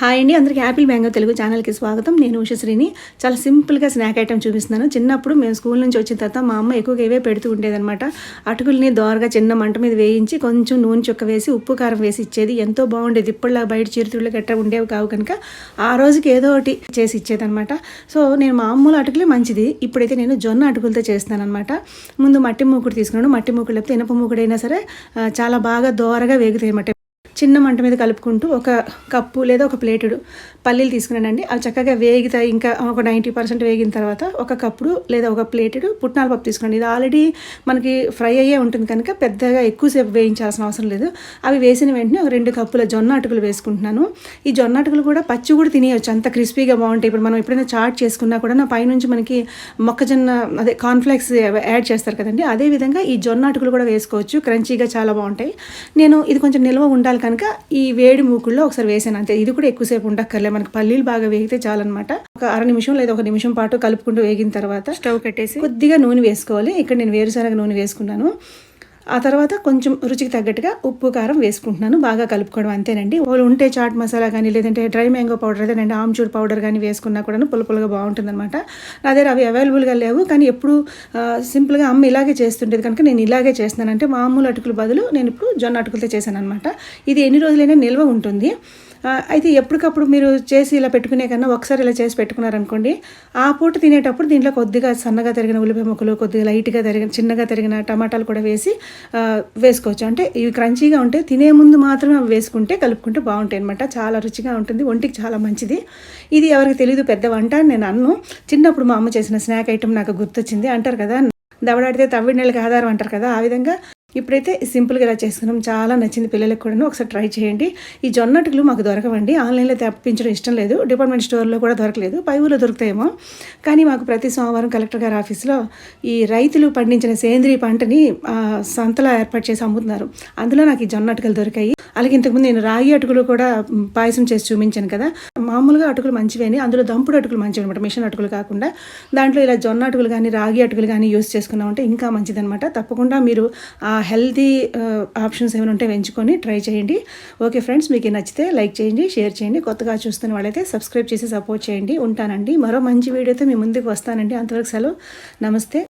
Hi అండి. అందరికీ Apple mango Telugu ఛానల్కి స్వాగతం. నేను ఉషశ్రీని చాలా సింపుల్గా స్నాక్ ఐటమ్ చూపిస్తున్నాను. చిన్నప్పుడు మేము స్కూల్ నుంచి వచ్చిన తర్వాత మా అమ్మ ఎక్కువగా ఇవే పెడుతూ ఉండేదన్నమాట. అటుకుల్ని దోరగా చిన్న మంట మీద వేయించి కొంచెం నూనె చుక్క వేసి ఉప్పు కారం వేసి ఇచ్చేది. ఎంతో బాగుండేది. ఇప్పుడులా బయట చిరుతుళ్ళు గట్రా ఉండేవి కావు కనుక ఆ రోజుకి ఏదో ఒకటి చేసి ఇచ్చేదనమాట సో నేను మామూలు అటుకులే మంచిది. ఇప్పుడైతే నేను జొన్న అటుకులతో చేస్తున్నాను అనమాట ముందు మట్టి మూకుడు తీసుకున్నాను. మట్టి మూకుడు లేకపోతే ఇనప మూకుడైనా సరే చాలా బాగా దోరగా వేగుతాయి అన్నమాట. చిన్న మంట మీద కలుపుకుంటూ ఒక కప్పు లేదా ఒక ప్లేటుడు పల్లీలు తీసుకున్నానండి. అవి చక్కగా వేగితాయి. ఇంకా ఒక నైంటీ పర్సెంట్ వేగిన తర్వాత ఒక కప్పుడు లేదా ఒక ప్లేటుడు పుట్నాల పప్పు తీసుకోండి ఇది ఆల్రెడీ మనకి ఫ్రై అయ్యే ఉంటుంది కనుక పెద్దగా ఎక్కువసేపు వేయించాల్సిన అవసరం లేదు. అవి వేసిన వెంటనే ఒక రెండు కప్పుల జొన్న అటుకులు వేసుకుంటున్నాను. ఈ జొన్న అటుకులు కూడా పచ్చి కూడా తినేయచ్చు. అంత క్రిస్పీగా బాగుంటాయి. ఇప్పుడు మనం ఎప్పుడైనా చాట్ చేసుకున్నా కూడా నా పైనుంచి మనకి మొక్కజొన్న అదే కాన్ఫ్లెక్స్ యాడ్ చేస్తారు కదండి. అదే విధంగా ఈ జొన్న అటుకులు కూడా వేసుకోవచ్చు. క్రంచీగా చాలా బాగుంటాయి. నేను ఇది కొంచెం నిల్వ ఉండాలి కనుక ఈ వేడి మూకుల్లో ఒకసారి వేసాను. అంతే ఇది కూడా ఎక్కువసేపు ఉండక్కర్లే. మనకి పల్లీలు బాగా వేగితే చాలన్నమాట. ఒక అర నిమిషం లేదా ఒక నిమిషం పాటు కలుపుకుంటూ వేగిన తర్వాత స్టవ్ కట్టేసి కొద్దిగా నూనె వేసుకోవాలి. ఇక్కడ నేను వేరుశనగ నూనె వేసుకున్నాను. ఆ తర్వాత కొంచెం రుచికి తగ్గట్టుగా ఉప్పు కారం వేసుకుంటున్నాను. బాగా కలుపుకోవడం అంతేనండి. వాళ్ళు ఉంటే చాట్ మసాలా కానీ లేదంటే డ్రై మ్యాంగో పౌడర్ లేదంటే ఆమ్చూర్ పౌడర్ కానీ వేసుకున్నా కూడా పులపులుగా బాగుంటుంది అనమాట నా దగ్గర అవి అవైలబుల్గా లేవు. కానీ ఎప్పుడు సింపుల్గా అమ్మ ఇలాగే చేస్తుండేది కనుక నేను ఇలాగే చేస్తున్నాను అంటే మామూలు అటుకుల బదులు నేను ఇప్పుడు జొన్న అటుకులతో చేశాను అనమాట ఇది ఎన్ని రోజులైనా నిల్వ ఉంటుంది. అయితే ఎప్పటికప్పుడు మీరు చేసి ఇలా పెట్టుకునే కన్నా ఒకసారి ఇలా చేసి పెట్టుకున్నారనుకోండి ఆ పూట తినేటప్పుడు దీంట్లో కొద్దిగా సన్నగా తరిగిన ఉల్లిపాయ ముక్కలు కొద్దిగా లైట్గా తరిగిన చిన్నగా తరిగిన టమాటాలు కూడా వేసి వేసుకోవచ్చు. అంటే ఇవి క్రంచీగా ఉంటే తినే ముందు మాత్రమే అవి వేసుకుంటే కలుపుకుంటే బాగుంటాయి అనమాట చాలా రుచిగా ఉంటుంది ఒంటికి చాలా మంచిది. ఇది ఎవరికి తెలియదు పెద్ద వంట నేను అన్ను. చిన్నప్పుడు మా అమ్మ చేసిన స్నాక్ ఐటమ్ నాకు గుర్తొచ్చింది. అంటారు కదా దవడాడితే తవ్విడి నెలకి ఆధారం అంటారు కదా ఆ విధంగా ఇప్పుడైతే సింపుల్గా ఇలా చేసుకున్నాం. చాలా నచ్చింది పిల్లలకు కూడా ఒకసారి ట్రై చేయండి. ఈ జొన్నటుకులు మాకు దొరకవండి. ఆన్లైన్లో తెప్పించడం ఇష్టం లేదు. డిపార్ట్మెంట్ స్టోర్లో కూడా దొరకలేదు. పై ఊళ్ళో దొరుకుతాయేమో. కానీ మాకు ప్రతి సోమవారం కలెక్టర్ గారి ఆఫీస్లో ఈ రైతులు పండించిన సేంద్రియ పంటని సంతలా సంతలో ఏర్పాటు చేసి అమ్ముతున్నారు. అందులో నాకు ఈ జొన్న అటుకలు దొరికాయి. అలాగే ఇంతకుముందు నేను రాగి అటుకులు కూడా పాయసం చేసి చూపించాను కదా. మామూలుగా అటుకులు మంచివేని అందులో దంపుడు అటుకులు మంచివి అనమాట మిషన్ అటుకులు కాకుండా. దాంట్లో ఇలా జొన్న అటుకులు కానీ రాగి అటుకులు కానీ యూస్ చేసుకున్నామంటే ఇంకా మంచిదనమాట తప్పకుండా మీరు ఆ హెల్తీ ఆప్షన్స్ ఏమైనా ఉంటే ఎంచుకొని ట్రై చేయండి. ఓకే ఫ్రెండ్స్ మీకు నచ్చితే లైక్ చేయండి షేర్ చేయండి. కొత్తగా చూస్తున్న వాళ్ళైతే సబ్స్క్రైబ్ చేసి సపోర్ట్ చేయండి. ఉంటానండి. మరో మంచి వీడియోతో మీ ముందుకు వస్తానండి. అంతవరకు సెలవు. నమస్తే.